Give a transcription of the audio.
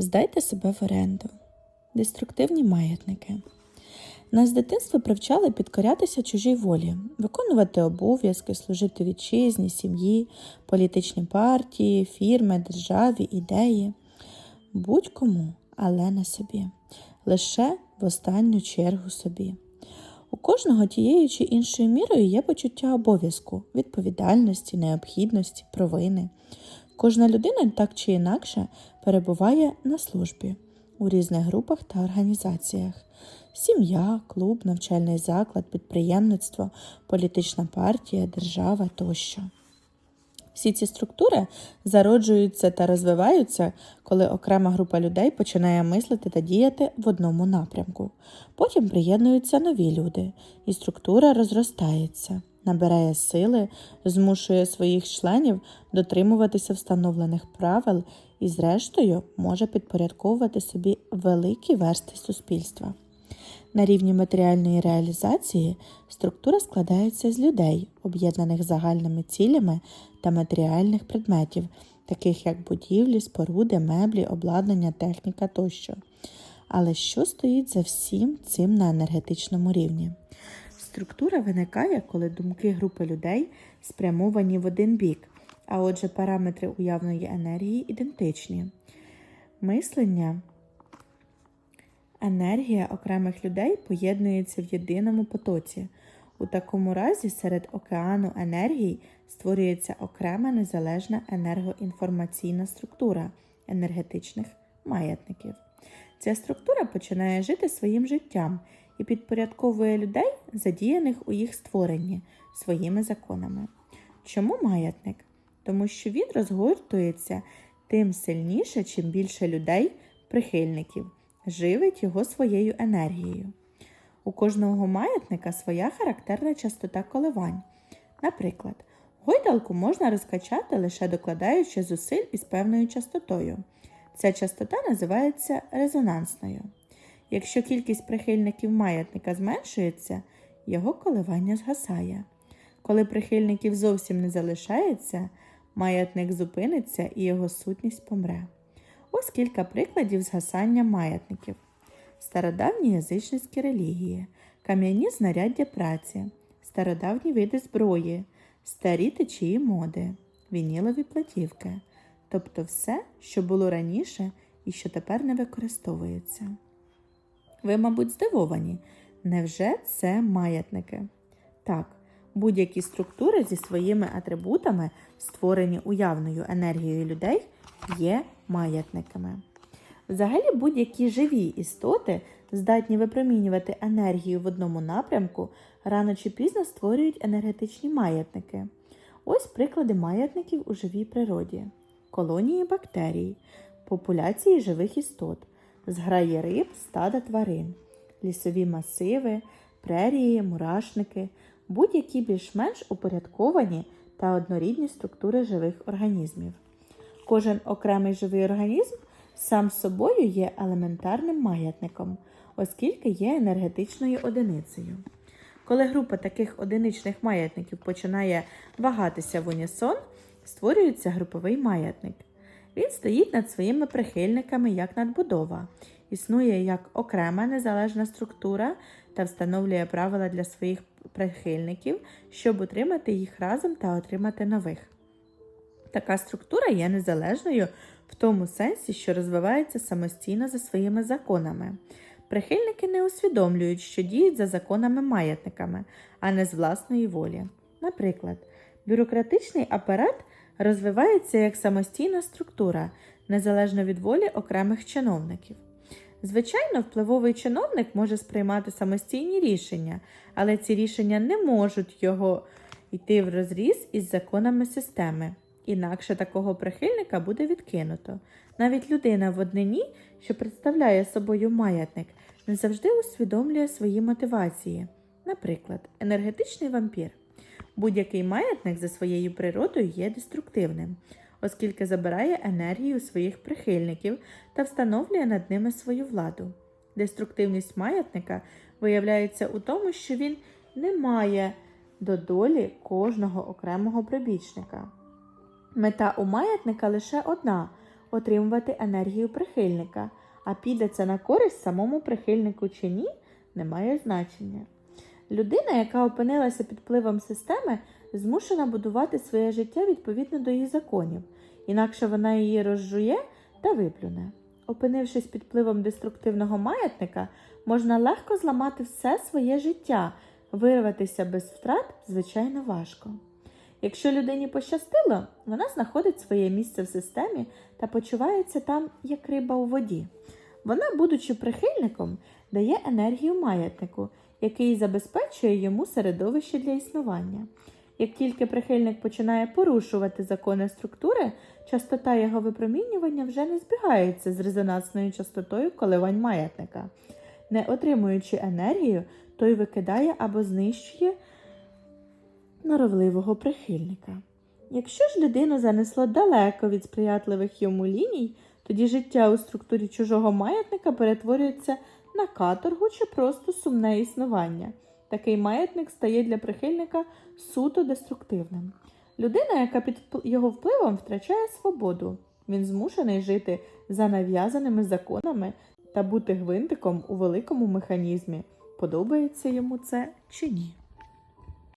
Здайте себе в оренду. Деструктивні маятники. Нас з дитинства привчали підкорятися чужій волі, виконувати обов'язки, служити вітчизні, сім'ї, політичні партії, фірми, державі, ідеї. Будь-кому, але не собі. Лише в останню чергу собі. У кожного тією чи іншою мірою є почуття обов'язку, відповідальності, необхідності, провини. Кожна людина так чи інакше перебуває на службі у різних групах та організаціях: сім'я, клуб, навчальний заклад, підприємництво, політична партія, держава тощо. Всі ці структури зароджуються та розвиваються, коли окрема група людей починає мислити та діяти в одному напрямку. Потім приєднуються нові люди, і структура розростається, набирає сили, змушує своїх членів дотримуватися встановлених правил і, зрештою, може підпорядковувати собі великі версти суспільства. На рівні матеріальної реалізації структура складається з людей, об'єднаних загальними цілями та матеріальних предметів, таких як будівлі, споруди, меблі, обладнання, техніка тощо. Але що стоїть за всім цим на енергетичному рівні? Структура виникає, коли думки групи людей спрямовані в один бік, а отже, параметри уявної енергії ідентичні. Мислення Енергія окремих людей поєднується в єдиному потоці. У такому разі серед океану енергій створюється окрема незалежна енергоінформаційна структура енергетичних маятників. Ця структура починає жити своїм життям і підпорядковує людей, задіяних у їх створенні своїми законами. Чому маятник? Тому що він розгортується тим сильніше, чим більше людей, прихильників живить його своєю енергією. У кожного маятника своя характерна частота коливань. Наприклад, гойдалку можна розкачати лише докладаючи зусиль із певною частотою. Ця частота називається резонансною. Якщо кількість прихильників маятника зменшується, його коливання згасає. Коли прихильників зовсім не залишається, маятник зупиниться і його сутність помре. Ось кілька прикладів згасання маятників. Стародавні язичницькі релігії, кам'яні знаряддя праці, стародавні види зброї, старі течії моди, вінілові платівки, тобто все, що було раніше і що тепер не використовується. Ви, мабуть, здивовані, невже це маятники? Так, будь-які структури зі своїми атрибутами, створені уявною енергією людей, є маятниками. Взагалі, будь-які живі істоти здатні випромінювати енергію в одному напрямку, рано чи пізно створюють енергетичні маятники. Ось приклади маятників у живій природі: колонії бактерій, популяції живих істот, зграї риб, стада тварин, лісові масиви, прерії, мурашники, будь-які більш-менш упорядковані та однорідні структури живих організмів. Кожен окремий живий організм сам собою є елементарним маятником, оскільки є енергетичною одиницею. Коли група таких одиничних маятників починає вагатися в унісон, створюється груповий маятник. Він стоїть над своїми прихильниками як надбудова, існує як окрема незалежна структура та встановлює правила для своїх прихильників, щоб утримати їх разом та отримати нових. Така структура є незалежною в тому сенсі, що розвивається самостійно за своїми законами. Прихильники не усвідомлюють, що діють за законами маятниками, а не з власної волі. Наприклад, бюрократичний апарат розвивається як самостійна структура, незалежно від волі окремих чиновників. Звичайно, впливовий чиновник може сприймати самостійні рішення, але ці рішення не можуть його йти в розріз із законами системи. Інакше такого прихильника буде відкинуто. Навіть людина в однині, що представляє собою маятник, не завжди усвідомлює свої мотивації. Наприклад, енергетичний вампір. Будь-який маятник за своєю природою є деструктивним, оскільки забирає енергію своїх прихильників та встановлює над ними свою владу. Деструктивність маятника виявляється у тому, що він не має до долі кожного окремого прибічника. Мета у маятника лише одна отримувати енергію прихильника, а піде це на користь самому прихильнику чи ні, не має значення. Людина, яка опинилася під впливом системи, змушена будувати своє життя відповідно до її законів, інакше вона її розжує та виплюне. Опинившись під впливом деструктивного маятника, можна легко зламати все своє життя, вирватися без втрат звичайно важко. Якщо людині пощастило, вона знаходить своє місце в системі та почувається там, як риба у воді. Вона, будучи прихильником, дає енергію маятнику, який забезпечує йому середовище для існування. Як тільки прихильник починає порушувати закони структури, частота його випромінювання вже не збігається з резонансною частотою коливань маятника. Не отримуючи енергію, той викидає або знищує норовливого прихильника. Якщо ж людину занесло далеко від сприятливих йому ліній, тоді життя у структурі чужого маятника перетворюється на каторгу чи просто сумне існування. Такий маятник стає для прихильника суто деструктивним. Людина, яка під його впливом втрачає свободу. Він змушений жити за нав'язаними законами та бути гвинтиком у великому механізмі. Подобається йому це чи ні?